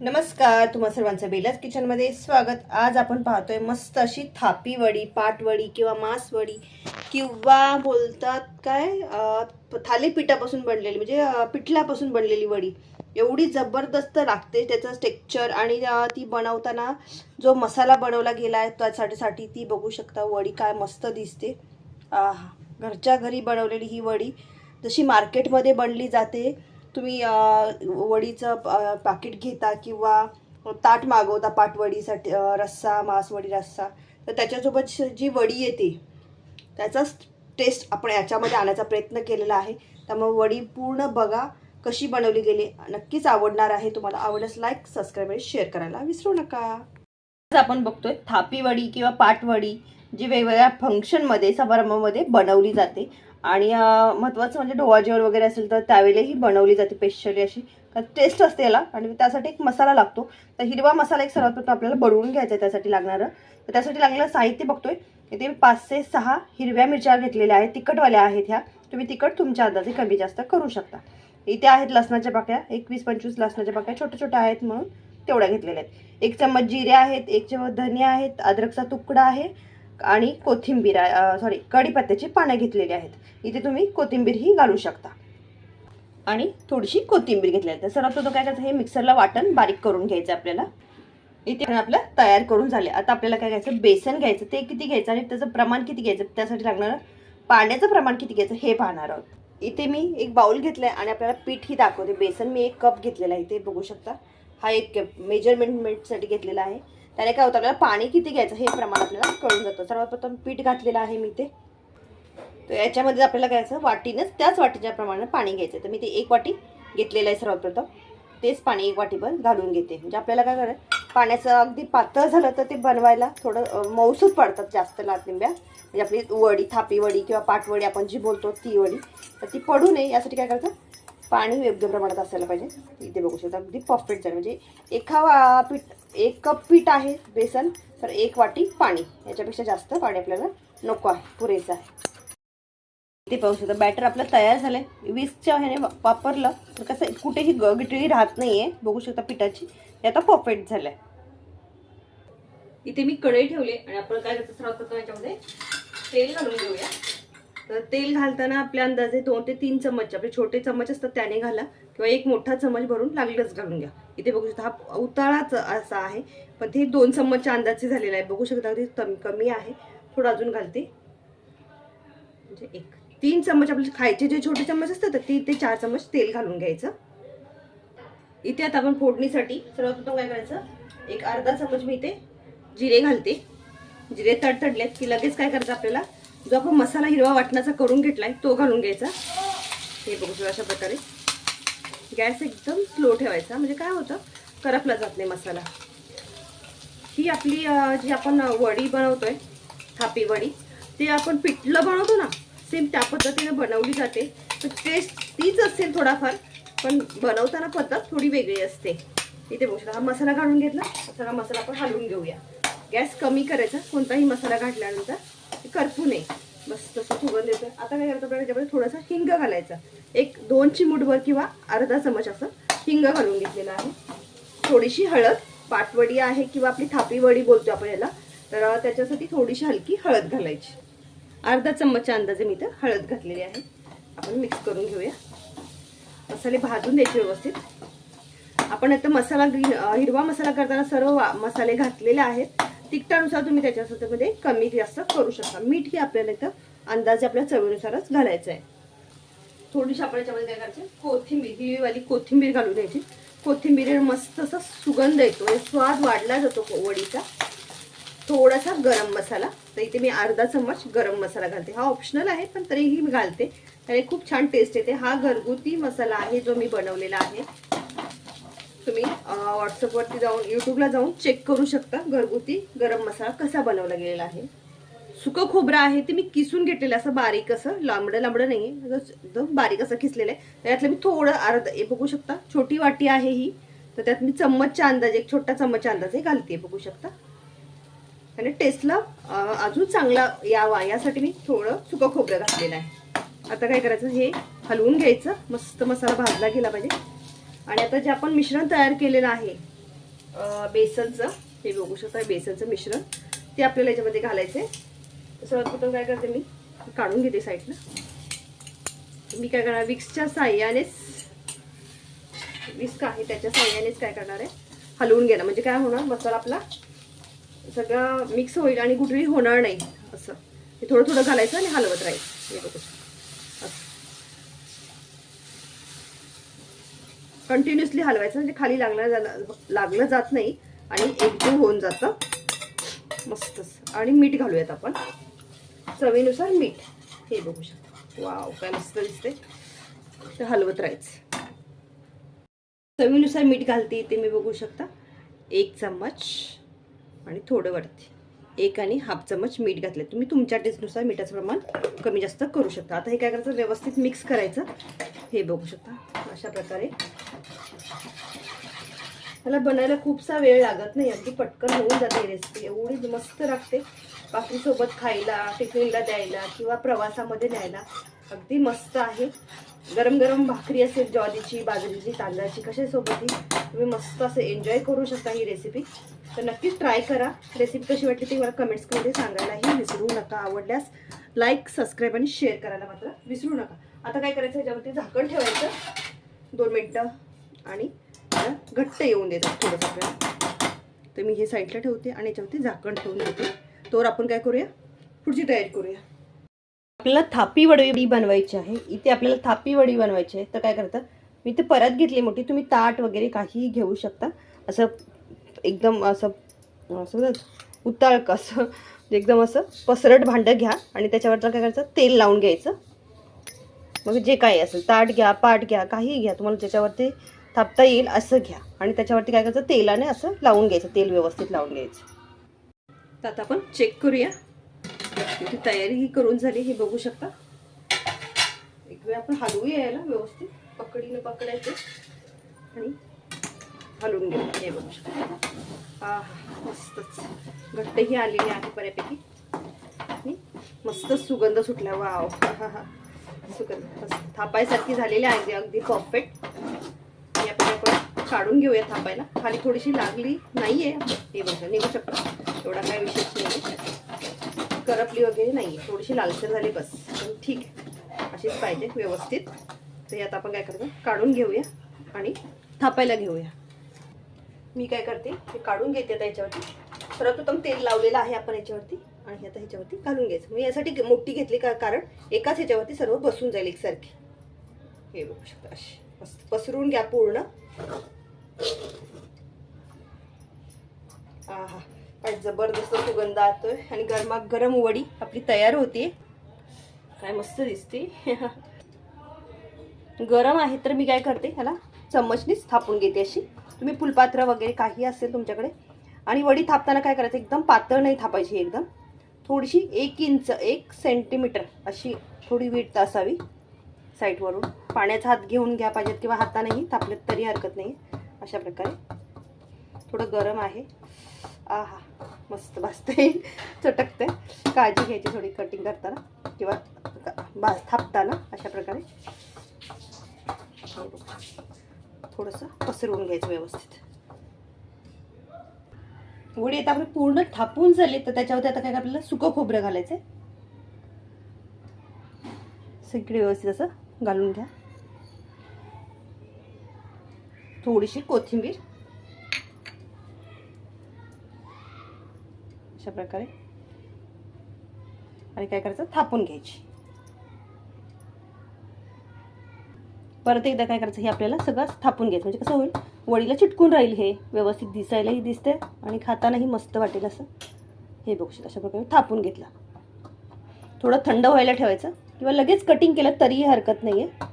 नमस्कार तुम्हा सर्वांचं बेलाच किचनमध्ये स्वागत. आज आपण पाहतोय मस्त अशी थापी वडी पाटवडी किंवा मासवडी किंवा बोलतात काय थालीपीठापासून बनलेली म्हणजे पिठल्यापासून बनलेली वडी. एवढी जबरदस्त लागते त्याचं टेक्स्चर आणि ती बनवताना जो मसाला बनवला गेला आहे त्यासाठीसाठी ती बघू शकता वडी काय मस्त दिसते. आहा, घरच्या घरी बनवलेली ही वडी जशी मार्केटमध्ये बनली जाते तुम्ही वडीचं पाकिट घेता किंवा ताट मागवता पाटवडीसाठी रस्सा मासवडी रस्सा तर त्याच्यासोबत श- जी वडी येते त्याचाच टेस्ट आपण याच्यामध्ये आणायचा प्रयत्न केलेला आहे. त्यामुळे वडी पूर्ण बघा कशी बनवली गेली. नक्कीच आवडणार आहे. तुम्हाला आवडल्यास लाईक सबस्क्राईब आणि शेअर करायला विसरू नका. आज आपण बघतोय थापी वडी किंवा पाटवडी जी वेगवेगळ्या फंक्शनमध्ये समारंभामध्ये बनवली जाते. आणि महत्त्वाचं म्हणजे जेवण वगैरे असेल तर त्यावेळेलाही बनवली जाते पेशली अशी. टेस्ट असते याला आणि त्यासाठी एक मसाला लागतो. तर हिरवा मसाला एक सर्वात प्रथम आपल्याला बनवून घ्यायचा आहे त्यासाठी लागणारं. तर त्यासाठी लागलेलं साहित्य बघतोय. इथे मी पाच ते सहा हिरव्या मिरच्या घेतलेल्या आहेत. तिखटवाल्या आहेत ह्या. तुम्ही तिखट तुमच्या अंदाजे कमी जास्त करू शकता. इथे आहेत लसणाच्या पाकळ्या. एक वीस पंचवीस लसणाच्या पाकळ्या छोट्या छोट्या आहेत म्हणून तेवढ्या घेतलेल्या आहेत. एक चम्मच जिरे आहेत. एक चम्मच धने आहेत. अद्रकचा तुकडा आहे. आणि कोथिंबीर सॉरी कढीपत्त्याची पानं घेतलेली आहेत. इथे तुम्ही कोथिंबीर ही घालू शकता. आणि थोडीशी कोथिंबीर घेतली आहे. तर सर्वात तो काय करायचं हे मिक्सरला वाटण बारीक करून घ्यायचं आपल्याला. इथे आपलं तयार करून झाले आता आपल्याला काय घ्यायचं बेसन घ्यायचं ते किती घ्यायचं आणि त्याचं प्रमाण किती घ्यायचं त्यासाठी लागणारं पाण्याचं प्रमाण किती घ्यायचं हे पाहणार आहोत. इथे मी एक बाउल घेतलं आहे आणि आपल्याला पीठ ही दाखवते. बेसन मी एक कप घेतलेला आहे इथे बघू शकता. हा एक कप घेतलेला आहे. त्याने काय होतं आपल्याला पाणी किती घ्यायचं हे प्रमाण आपल्याला कळून जातं. सर्वात प्रथम पीठ घातलेलं आहे मी ते. तर याच्यामध्ये आपल्याला काय करायचं वाटीनंच त्याच वाटीच्या प्रमाणात पाणी घ्यायचं तर मी ते एक वाटी घेतलेलं आहे सर्वात प्रथम तेच पाणी एक वाटीभर घालून घेते. म्हणजे आपल्याला काय करायचं पाण्याचं अगदी पातळ झालं तर ते बनवायला थोडं मऊसूच पडतात जास्त लातलिंब्या म्हणजे आपली वडी थापी वडी किंवा पाटवडी आपण जी बोलतो ती वडी तर ती पडू नये. यासाठी काय करायचं पाणी योग्य प्रमाणात असायला पाहिजे. इथे बघू शकता अगदी परफेक्ट झालं. म्हणजे एका वा- पीठ एक कप पीठ आहे बेसन तर एक वाटी पाणी. याच्यापेक्षा जास्त पाणी आपल्याला नको आहे पुरेसं आहे. इथे पाहू शकता बॅटर आपलं तयार झालंय. वीसच्या ह्याने वापरलं तर कसं कुठेही ग गिटळी राहत नाही आहे बघू शकता पिठाची. हे आता परफेक्ट आहे इथे मी कढई ठेवले आणि आपण काय करतो सर्वात प्रथम याच्यामध्ये तेल घालून घेऊया. तर तेल घालताना आपल्या अंदाजे दोन ते तीन चम्मच आपले छोटे चम्मच असतात त्याने घाला किंवा एक मोठा चम्मच भरून लागलंच घालून घ्या. इथे बघू शकता हा उताळाच असा आहे पण ते दोन चम्मचच्या अंदाजे झालेला आहे. बघू शकता ते कमी आहे. थोडं अजून घालते. म्हणजे एक तीन चम्मच आपले खायचे जे छोटे चम्मच असतात तर ते चार चम्मच तेल घालून घ्यायचं. इथे आता आपण फोडणीसाठी सर्वप्रथम काय करायचं? एक अर्धा चम्मच मी इथे जिरे घालते. जिरे तडतडलेत की लगेच काय करायचं आपल्याला? जो आपण मसाला हिरवा वाटणाचा करून घेतलाय तो घालून घ्यायचा. हे बघू शकता अशा प्रकारे. गॅस एकदम स्लो ठेवायचा. म्हणजे काय होतं? करपला जात नाही मसाला. ही आपली जी आपण वडी बनवतोय थापी वडी ते आपण पिठलं बनवतो ना सेम त्या पद्धतीने बनवली जाते. तर टेस्ट तीच असेल थोडाफार पण बनवताना पद्धत थोडी वेगळी असते. इथे बघू शकता हा मसाला घालून घेतला. सगळा मसाला आपण हलवून घेऊया. गॅस कमी करायचा कोणताही मसाला घातल्यानंतर. करपू नये. बस तसं फुगून देतो आता काय करतो त्याच्यामध्ये थोडासा हिंग घालायचा. एक दोन चिमूटभर किंवा अर्धा चमच असं हिंग घालून घेतलेलं आहे. थोडीशी हळद पाटवडी आहे किंवा आपली थापीवडी बोलतो आपण याला तर त्याच्यासाठी थोडीशी हलकी हळद घालायची. अर्धा चम्मचच्या अंदाजे मी तर हळद घातलेली आहे. आपण मिक्स करून घेऊया. मसाले भाजून द्यायचे व्यवस्थित. आपण आता मसाला ग्रीन हिरवा मसाला करताना सर्व वा- मसाले घातलेले आहेत. तिखटानुसार तुम्ही त्याच्यामध्ये कमी जास्त करू शकता. मीठ ही आपल्याला इथं अंदाजे आपल्या चवीनुसारच घालायचं आहे. थोडीशी आपण याच्यामध्ये काय करायचं? कोथिंबीर हिरवीवाली कोथिंबीर घालून द्यायची. कोथिंबीर मस्त असा सुगंध येतो. म्हणजे स्वाद वाढला जातो वडीचा. थोडासा गरम मसाला. तर इथे मी अर्धा चम्मच गरम मसाला घालते. हा ऑप्शनल आहे पण तरीही मी घालते. त्याने खूप छान टेस्ट येते. हा घरगुती मसाला आहे जो मी बनवलेला आहे. तुम्ही व्हॉट्सअपवरती जाऊन यूट्यूबला जाऊन चेक करू शकता घरगुती गरम मसाला कसा बनवला गेलेला आहे. सुकं खोबरं आहे ते मी किसून घेतलेलं असं बारीक असं लांबडं लांबडं नाही आहे एकदम बारीक असं किसलेलं आहे. त्यातलं मी थोडं अर्ध हे बघू शकता छोटी वाटी आहे ही. तर त्यात मी चम्मचच्या अंदाजे एक छोटा चम्मचच्या अंदाजे घालते बघू शकता. आणि टेस्टला अजून चांगला यावा यासाठी मी थोडं सुकं खोबरं घातलेलं आहे. आता काय करायचं हे हलवून घ्यायचं मस्त मसाला भाजला गेला पाहिजे. आणि आता जे आपण मिश्रण तयार केलेलं आहे बेसनचं हे बघू शकता बेसनचं मिश्रण ते आपल्याला याच्यामध्ये घालायचं आहे सर्वात प्रथम काय करते मी? काढून घेते साईडला. मी काय करणार? विक्सच्या साह्यानेच विस्क आहे त्याच्या साह्यानेच काय करणार आहे? हलवून घेणार. म्हणजे काय होणार? मसाला आपला सगळं मिक्स होईल आणि कुठेही होणार नाही असं. हे थोडं थोडं घालायचं आणि हलवत राहील. हे बघू कंटिन्युअसली हलवायचं म्हणजे खाली लागलं लागलं जात नाही आणि एकजीव होऊन जातं. मस्तच आणि मीठ घालूयात आपण. चवीनुसार मीठ. हे बघू शकता. वाव काय मस्त दिसते तर हलवत राहायचं. चवीनुसार मीठ घालते ते मी बघू शकता. एक चम्मच आणि थोडं वरती. एक आणि हाफ चम्मच मीठ घातले तुम्ही तुमच्या टेस्टनुसार मिठाचं प्रमाण कमी जास्त करू शकता. आता हे काय करायचं? व्यवस्थित मिक्स करायचं. हे बघू शकता. अशा प्रकारे मला बनायला खूपसा वेळ लागत नाही. अगदी पटकन होऊन जाते रेसिपी एवढी मस्त लागते. बाकीसोबत खायला टिफिनला द्यायला किंवा प्रवासामध्ये न्यायला. अगदी मस्त आहे. गरम गरम भाकरी असेल ज्वारीची बाजरीची तांदळाची कशासोबतही तुम्ही मस्त असं एन्जॉय करू शकता ही रेसिपी तर नक्कीच ट्राय करा. रेसिपी कशी वाटली ती मला कमेंट्समध्ये सांगायलाही विसरू नका. आवडल्यास लाईक सबस्क्राईब आणि शेअर करायला मात्र विसरू नका. आता काय करायचं? ह्याच्यावरती झाकण ठेवायचं. दोन मिनटं आणि घट्ट येऊन देतात थोडंसं आपल्याला. तर मी हे साईडला ठेवते आणि याच्यावरती झाकण ठेवून देते. तोवर आपण काय करूया? पुढची तयारी करूया. आपल्याला थापी वडी बनवायची आहे. इथे आपल्याला थापी वडी बनवायची आहे. तर काय करतं मी ते परत घेतली मोठी. तुम्ही ताट वगैरे काहीही घेऊ शकता. असं एकदम असं असं बघा, उताळ असं म्हणजे एकदम असं पसरट भांडं घ्या. आणि त्याच्यावरचं काय करायचं? तेल लावून घ्यायचं. मग जे काही असेल ताट घ्या पाट घ्या काही घ्या तुम्हाला ज्याच्यावरती थापता येईल असं घ्या. आणि त्याच्यावरती काय करायचं? तेलाने असं लावून घ्यायचं तेल व्यवस्थित लावून घ्यायचं. तर आता आपण चेक करूया. इथे तयारी ही करून झाली हे बघू शकता. एक वेळ आपण हलवूया यायला व्यवस्थित. पकडीनं पकडायचं. आणि हलवून घेऊ. हे बघू शकता. हा मस्तच. घट्टही आलेली आहे बऱ्यापैकी. मस्त सुगंध सुटला. वाव. हा हा. असं कर थापायसारखी झालेली आहे अगदी परफेक्ट आपण आपण काढून घेऊया थापायला. खाली थोडीशी लागली नाहीये. हे बघा निघू शकतो. एवढा काय विशेष नाही. करपली वगैरे नाही थोडीशी लालसर झाली बस. पण ठीक आहे. अशीच पाहिजे व्यवस्थित. तर यात आपण काय करतो? काढून घेऊया आणि थापायला घेऊया. मी काय करते? हे काढून घेते आता याच्यावरती. सर्वप्रथम तेल लावलेलं आहे आपण याच्यावरती. आणि आता ह्याच्यावरती घालून घ्यायचं. मी यासाठी मोठी घेतली का कारण एकाच ह्याच्यावरती सर्व बसून जाईल एकसारखी. हे बघू शकता अशी. मस्त पसरून घ्या पूर्ण. हा काय जबरदस्त सुगंध आतोय. आणि गरमा गरम वडी आपली तयार होते. काय मस्त दिसते. गरम आहे तर मी काय करते ह्याला चम्मचनीच थापून घेते अशी. तुम्ही फुलपात्र वगैरे काही असेल तुमच्याकडे. आणि वडी थापताना काय करायचं? एकदम पातळ नाही थापायची एकदम. थोडीशी एक इंच एक सेंटीमीटर अशी थोडी वीट असावी. साईडवरून पाण्याचा हात घेऊन घ्या पाहिजेत किंवा हातानेही तापलेत तरी हरकत नाही अशा प्रकारे. थोडं गरम आहे. आहा मस्त भाजते चटकतंय. काळजी घ्यायची थोडी कटिंग करताना किंवा बा थापताना अशा प्रकारे. थोडंसं पसरवून घ्यायचं व्यवस्थित. वडी आता आपली पूर्ण थापून झाली तर त्याच्यावरती आता काय आपल्याला सुकं खोबरं घालायचं सगळी व्यवस्थित असं घालून घ्या. थोडीशी कोथिंबीर. अशा प्रकारे. आणि काय करायचं? थापून घ्यायची. परत एकदा काय करायचं? हे आपल्याला सगळं थापून घ्यायचं. म्हणजे कसं होईल? वडीला चिटकून राहील हे. व्यवस्थित दिसायलाही दिसते आणि खातानाही मस्त वाटेल असं. हे बघू अशा प्रकारे थापून घेतला. थोडं थंड व्हायला ठेवायचं. किंवा लगेच कटिंग केलं तरीही हरकत नाही आहे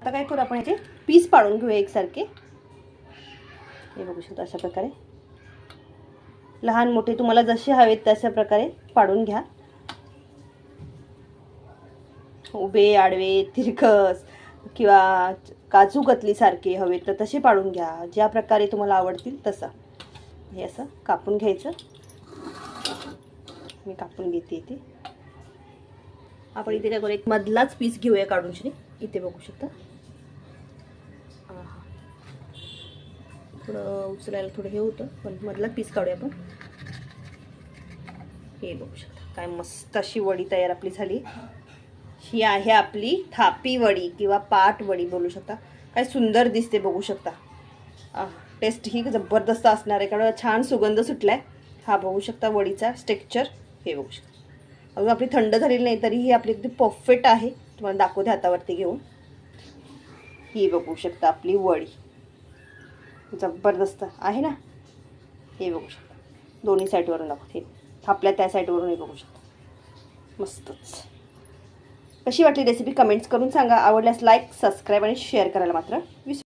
आता काय करू आपण याचे? पीस पाडून घेऊया एकसारखे. हे बघू शकतो अशा प्रकारे. लहान मोठे तुम्हाला जसे हवेत तशा प्रकारे पाडून घ्या. उभे आडवे तिरकस किंवा काजू गतलीसारखे हवे तर तसे पाडून घ्या. ज्या प्रकारे तुम्हाला आवडतील तसं. हे असं कापून घ्यायचं. मी कापून घेते इथे. आपण इथे काय करू? एक मधलाच पीस घेऊया काढून श्री इथे बघू शकता. थोडं उचलायला थोडं हे होतं पण मधला पीस काढूया आपण. हे बघू शकता. काय मस्त अशी वडी तयार आपली झाली. ही आहे आपली थापी वडी किंवा पाट वडी बोलू शकता. काय सुंदर दिसते बघू शकता. टेस्ट ही जबरदस्त असणार आहे कारण छान सुगंध सुटलाय. हा बघू शकता वडीचा स्टेक्चर हे बघू शकता. अजून आपली थंड झालेली नाही तरी ही आपली अगदी परफेक्ट आहे. तुम्हाला दाखवते हातावरती घेऊन. ही बघू शकता आपली वडी. जबरदस्त आहे ना? हे बघू शकता. दोन्ही साईडवरून दाखवते. थापल्या त्या साईडवरून हे बघू शकता. मस्तच. कशी वाटली रेसिपी कमेंट्स करून सांगा. आवडल्यास लाईक सबस्क्राईब आणि शेअर करायला मात्र विसरू